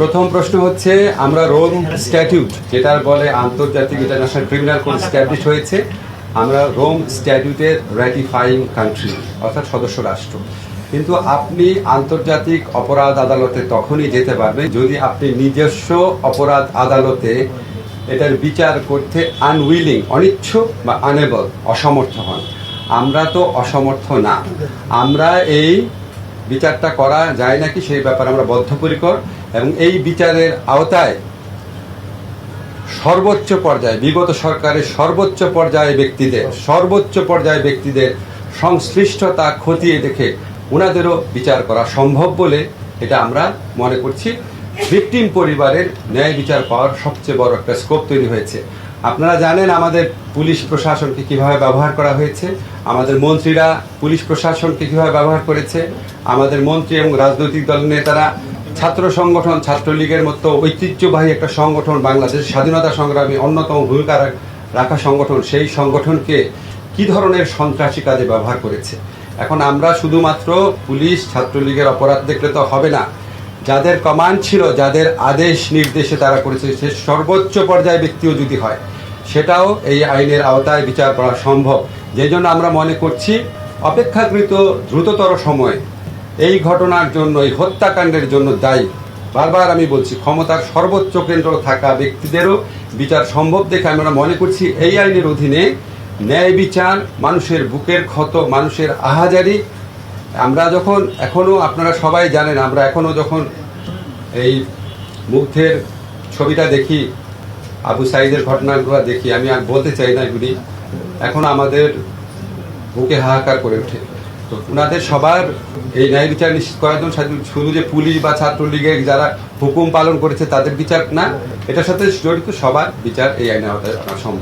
প্রথম প্রশ্ন হচ্ছে, আমরা রোম স্ট্যাটিউট, যেটা বলে আন্তর্জাতিক ইন্টারন্যাশনাল ক্রিমিনাল কোড স্ট্যাবলিশ হয়েছে, আমরা রোম স্ট্যাটিউটের র্যাটিফাইং কান্ট্রি অর্থাৎ সদস্য রাষ্ট্র। কিন্তু আপনি আন্তর্জাতিক অপরাধ আদালতে তখনই যেতে পারবেন যদি আপনি নিজস্ব অপরাধ আদালতে এটার বিচার করতে আনউইলিং অনিচ্ছুক বা আনেবল অসমর্থ হন। আমরা তো অসমর্থ না। আমরা এই বিচারটা করা যায় নাকি সেই ব্যাপারে আমরা বদ্ধপরিকর এবং এই বিচারের আওতায় সর্বোচ্চ পর্যায়ে, বিগত সরকারের সর্বোচ্চ পর্যায়ে ব্যক্তিদের, সর্বোচ্চ পর্যায়ে ব্যক্তিদের সংশ্লিষ্টতা খতিয়ে দেখে ওনাদেরও বিচার করা সম্ভব বলে এটা আমরা মনে করছি। ভিকটিম পরিবারের ন্যায় বিচার পাওয়ার সবচেয়ে বড় একটা স্কোপ তৈরি হয়েছে। আপনারা জানেন আমাদের পুলিশ প্রশাসনকে কীভাবে ব্যবহার করা হয়েছে, আমাদের মন্ত্রীরা পুলিশ প্রশাসনকে কীভাবে ব্যবহার করেছে, আমাদের মন্ত্রী এবং রাজনৈতিক দলের নেতারা ছাত্র সংগঠন, ছাত্রলীগের মতো ঐতিহ্যবাহী একটা সংগঠন, বাংলাদেশ স্বাধীনতা সংগ্রামী অন্যতম ভূমিকা রাখা সংগঠন, সেই সংগঠনকে কি ধরনের সন্ত্রাসী কাজে ব্যবহার করেছে? এখন আমরা শুধুমাত্র পুলিশ, ছাত্রলীগের অপরাধ দেখলে তো হবে না যাদের কমান্ড ছিল, যাদের আদেশ নির্দেশে তারা করেছে, সে সর্বোচ্চ পর্যায়ে ব্যক্তিও যদি হয়, সেটাও এই আইনের আওতায় বিচার করা সম্ভব। যেই জন্য আমরা মনে করছি, অপেক্ষাকৃত দ্রুততর সময়ে এই ঘটনার জন্য, এই হত্যাকাণ্ডের জন্য দায়ী। বারবার আমি বলছি, ক্ষমতার সর্বোচ্চ কেন্দ্র থাকা ব্যক্তিদেরও বিচার সম্ভব দেখে আমরা মনে করছি, এই আইনের অধীনে ন্যায় বিচার মানুষের বুকের ক্ষত, মানুষের আহাজারি আমরা যখন এখনও আপনারা সবাই জানেন, আমরা এখনও যখন এই মুগ্ধের ছবিটা দেখি, আবু সাইদের ঘটনাগুলো দেখি, আমি আর বলতে চাই না এগুলি, এখন আমাদের বুকে হাহাকার করে ওঠে। তো ওনাদের সবার এই ন্যায় বিচার নিশ্চিত করার জন্য শুধু- শুধু যে পুলিশ বা ছাত্রলীগের যারা হুকুম পালন করেছে তাদের বিচার না, এটার সাথে জড়িত সবার বিচার এই আইনের আওতায় আনা সম্ভব।